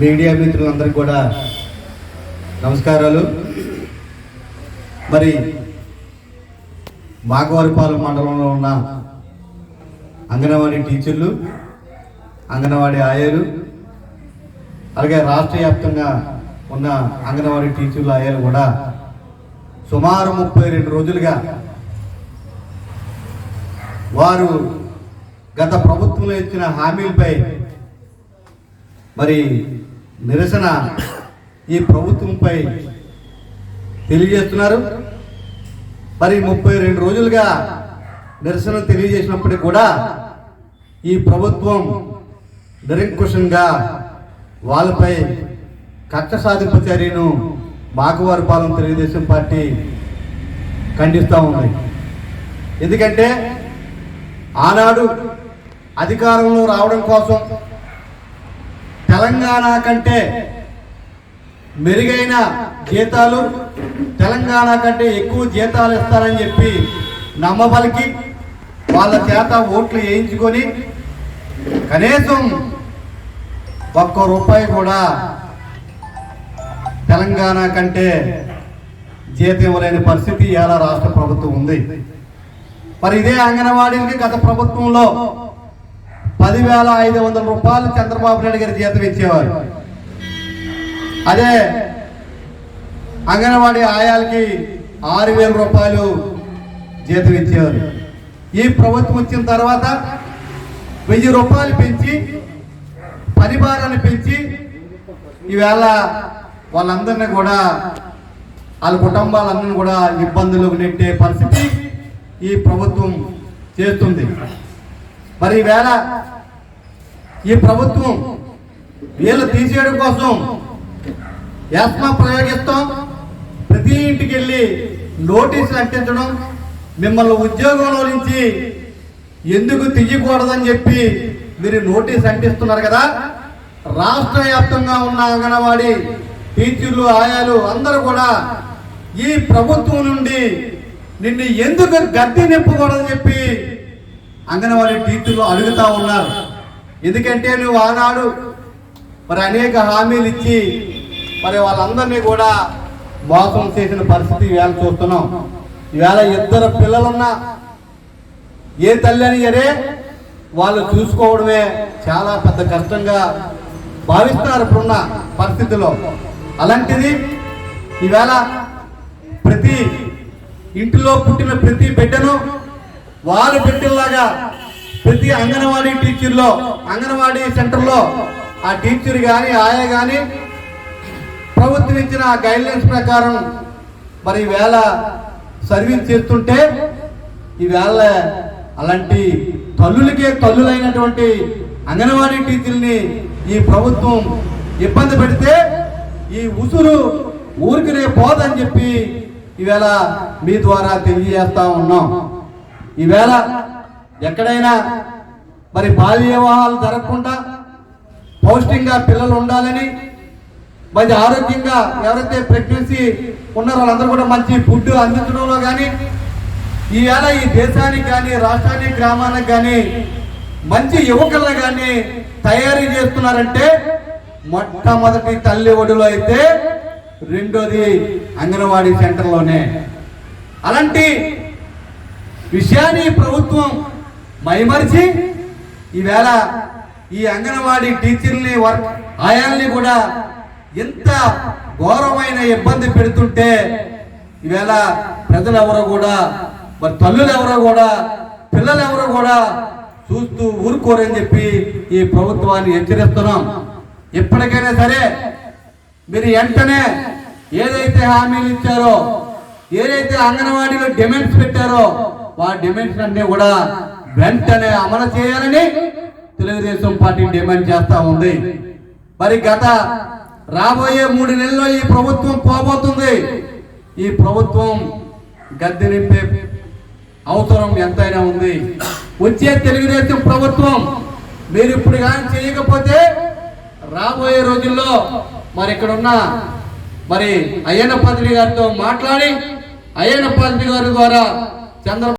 Media మిత్రులందరికీ కూడా నమస్కారాలు. మరి మాగవారిపాలెం మండలంలో ఉన్న అంగన్వాడీ టీచర్లు అంగన్వాడీ ఆయాలు అలాగే రాష్ట్ర వ్యాప్తంగా ఉన్న అంగన్వాడీ టీచర్లు ఆయాలు కూడా సుమారు ముప్పై రెండు రోజులుగా వారు గత ప్రభుత్వంలో ఇచ్చిన హామీలపై మరి నిరసన ఈ ప్రభుత్వంపై తెలియజేస్తున్నారు. మరి ముప్పై రెండు రోజులుగా నిరసన తెలియజేసినప్పటికీ కూడా ఈ ప్రభుత్వం నిరంకుశంగా వాళ్ళపై కక్ష సాధింపు చర్యను మాకవారిపాలెం తెలుగుదేశం పార్టీ ఖండిస్తూ ఉంది. ఎందుకంటే ఆనాడు అధికారంలో రావడం కోసం తెలంగాణ కంటే మెరుగైన జీతాలు తెలంగాణ కంటే ఎక్కువ జీతాలు ఇస్తారని చెప్పి నమ్మబలికి వాళ్ళ చేత ఓట్లు వేయించుకొని కనీసం ఒక్క రూపాయి కూడా తెలంగాణ కంటే జీతం ఇవ్వలేని పరిస్థితి ఇలా రాష్ట్ర ప్రభుత్వం ఉంది. మరి ఇదే అంగన్వాడీలకి గత ప్రభుత్వంలో పదివేల ఐదు వందల రూపాయలు చంద్రబాబు నాయుడు గారి జీతం ఇచ్చేవారు. అదే అంగన్వాడీ ఆయాలకి ఆరు వేల రూపాయలు జీతం ఇచ్చేవారు. ఈ ప్రభుత్వం వచ్చిన తర్వాత వెయ్యి రూపాయలు పెంచి పని భారాన్ని పెంచి ఈవేళ వాళ్ళందరినీ కూడా వాళ్ళ కుటుంబాలందరినీ కూడా ఇబ్బందులకు నెట్టే పరిస్థితి ఈ ప్రభుత్వం చేస్తుంది. మరి ఈవేళ ఈ ప్రభుత్వం వీళ్ళు తీసేయడం కోసం యాస్మా ప్రయోగిస్తాం. ప్రతి ఇంటికి వెళ్ళి నోటీసులు అంటించడం మిమ్మల్ని ఉద్యోగంలో నుంచి ఎందుకు తీయకూడదని చెప్పి మీరు నోటీస్ అంటిస్తున్నారు కదా. రాష్ట్ర వ్యాప్తంగా ఉన్న అంగన్వాడీ టీచర్లు ఆయాలు అందరూ కూడా ఈ ప్రభుత్వం నుండి నిన్ను ఎందుకు గద్దె నింపకూడదని చెప్పి అంగన్వాడీ టీచర్లు అడుగుతా ఉన్నారు. ఎందుకంటే నువ్వు ఆనాడు మరి అనేక హామీలు ఇచ్చి మరి వాళ్ళందరినీ కూడా మోసం చేసిన పరిస్థితి ఈవేళ చూస్తున్నాం. ఈవేళ ఇద్దరు పిల్లలున్నా ఏ తల్లి అని సరే వాళ్ళు చూసుకోవడమే చాలా పెద్ద కష్టంగా భావిస్తున్నారు ఇప్పుడున్న పరిస్థితిలో. అలాంటిది ఈవేళ ప్రతి ఇంటిలో పుట్టిన ప్రతి బిడ్డను వాళ్ళ బిడ్డల్లాగా ప్రతి అంగన్వాడీ టీచర్లో అంగన్వాడీ సెంటర్లో ఆ టీచర్ కానీ ఆయా కానీ ప్రభుత్వం ఇచ్చిన గైడ్లైన్స్ ప్రకారం మరి ఈవేళ సర్వీస్ చేస్తుంటే ఈవేళ అలాంటి తల్లులకే తల్లులైనటువంటి అంగన్వాడీ టీచర్ని ఈ ప్రభుత్వం ఇబ్బంది పెడితే ఈ ఉసురు ఊరికినే పోదని చెప్పి ఈవేళ మీ ద్వారా తెలియజేస్తా ఉన్నాం. ఈవేళ ఎక్కడైనా మరి బాల్య వివాహాలు జరగకుండా పౌష్టికంగా పిల్లలు ఉండాలని మంచి ఆరోగ్యంగా ఎవరైతే ప్రెగ్నెన్సీ ఉన్నారో వాళ్ళందరూ కూడా మంచి ఫుడ్ అందించడంలో కానీ ఈవేళ ఈ దేశానికి కానీ రాష్ట్రానికి గ్రామానికి కానీ మంచి యువకులను కానీ తయారీ చేస్తున్నారంటే మొట్టమొదటి తల్లి ఒడిలో అయితే రెండోది అంగన్వాడీ సెంటర్లోనే. అలాంటి విషయాన్ని ప్రభుత్వం మైమరిచి ఈవేళ ఈ అంగన్వాడీ టీచర్ని వర్క్ ఆయాల్ని కూడా ఎంత ఘోరమైన ఇబ్బంది పెడుతుంటే ఈవేళ ప్రజలు ఎవరో కూడా మరి తల్లులు ఎవరో కూడా పిల్లలు ఎవరో కూడా చూస్తూ ఊరుకోరని చెప్పి ఈ ప్రభుత్వాన్ని హెచ్చరిస్తున్నాం. ఎప్పటికైనా సరే మీరు వెంటనే ఏదైతే హామీలు ఇచ్చారో ఏదైతే అంగన్వాడీలో డిమాండ్స్ పెట్టారో ఆ డిమాండ్స్ అన్నీ కూడా వెంటనే అమలు చేయాలని తెలుగుదేశం పార్టీ డిమాండ్ చేస్తా ఉంది. మరి గత రాబోయే మూడు నెలల్లో ఈ ప్రభుత్వం పోబోతుంది. ఈ ప్రభుత్వం గద్దె నింపే అవసరం ఎంతైనా ఉంది. వచ్చే తెలుగుదేశం ప్రభుత్వం మీరు ఇప్పుడు కానీ చేయకపోతే రాబోయే రోజుల్లో మరి ఇక్కడ ఉన్న మరి అయ్యన్న పాత్రి గారితో మాట్లాడి అయ్యన్న పాత్రి గారి ద్వారా చంద్ర